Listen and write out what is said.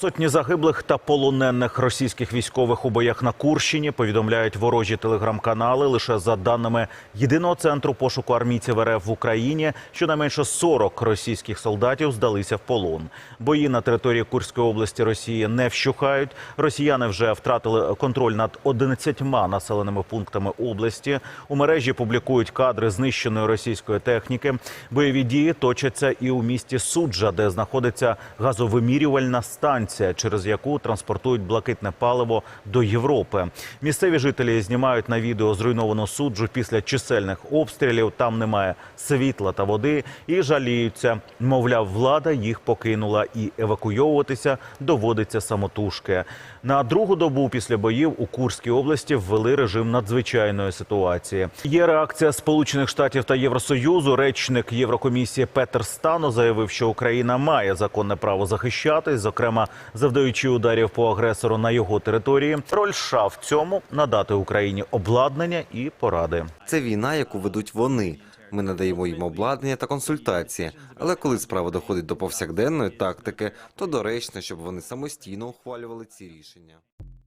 Сотні загиблих та полонених російських військових у боях на Курщині повідомляють ворожі телеграм-канали. Лише за даними єдиного центру пошуку армійців РФ в Україні, щонайменше 40 російських солдатів здалися в полон. Бої на території Курської області Росії не вщухають. Росіяни вже втратили контроль над 11 населеними пунктами області. У мережі публікують кадри знищеної російської техніки. Бойові дії точаться і у місті Суджа, де знаходиться газовимірювальна станція, через яку транспортують блакитне паливо до Європи. Місцеві жителі знімають на відео зруйновану суджу після чисельних обстрілів. Там немає світла та води і жаліються. Мовляв, влада їх покинула і евакуйовуватися доводиться самотужки. На другу добу після боїв у Курській області ввели режим надзвичайної ситуації. Є реакція Сполучених Штатів та Євросоюзу. Речник Єврокомісії Петер Стано заявив, що Україна має законне право захищатись, зокрема завдаючи ударів по агресору на його території. Роль США в цьому надати Україні обладнання і поради. Це війна, яку ведуть вони. Ми надаємо їм обладнання та консультації. Але коли справа доходить до повсякденної тактики, то доречно, щоб вони самостійно ухвалювали ці рішення.